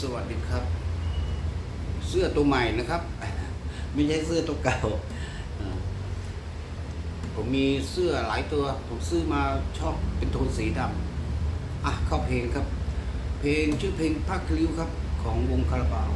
สวัสดีครับ เสื้อตัวใหม่นะครับ ไม่ใช่เสื้อตัวเก่าผมมีเสื้อหลายตัว ผมซื้อมาชอบเป็นโทนสีดำอะเข้าเพลงครับ เพลงชื่อเพลงพักคลิ้วครับ ของวงคาราบาว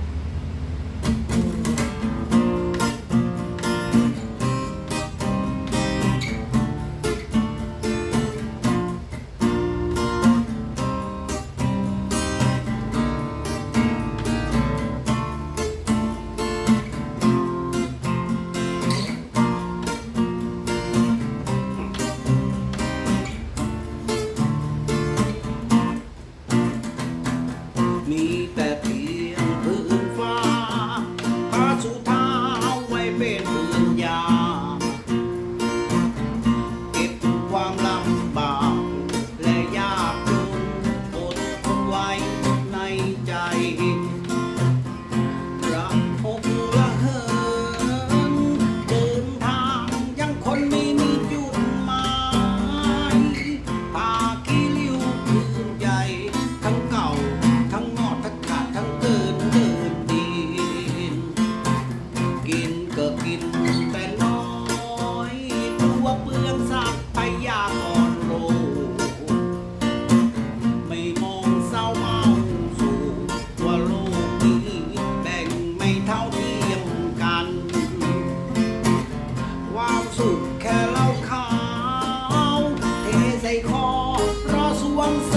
สุดแค่เล่าขาวเทใส่คอรอสวงส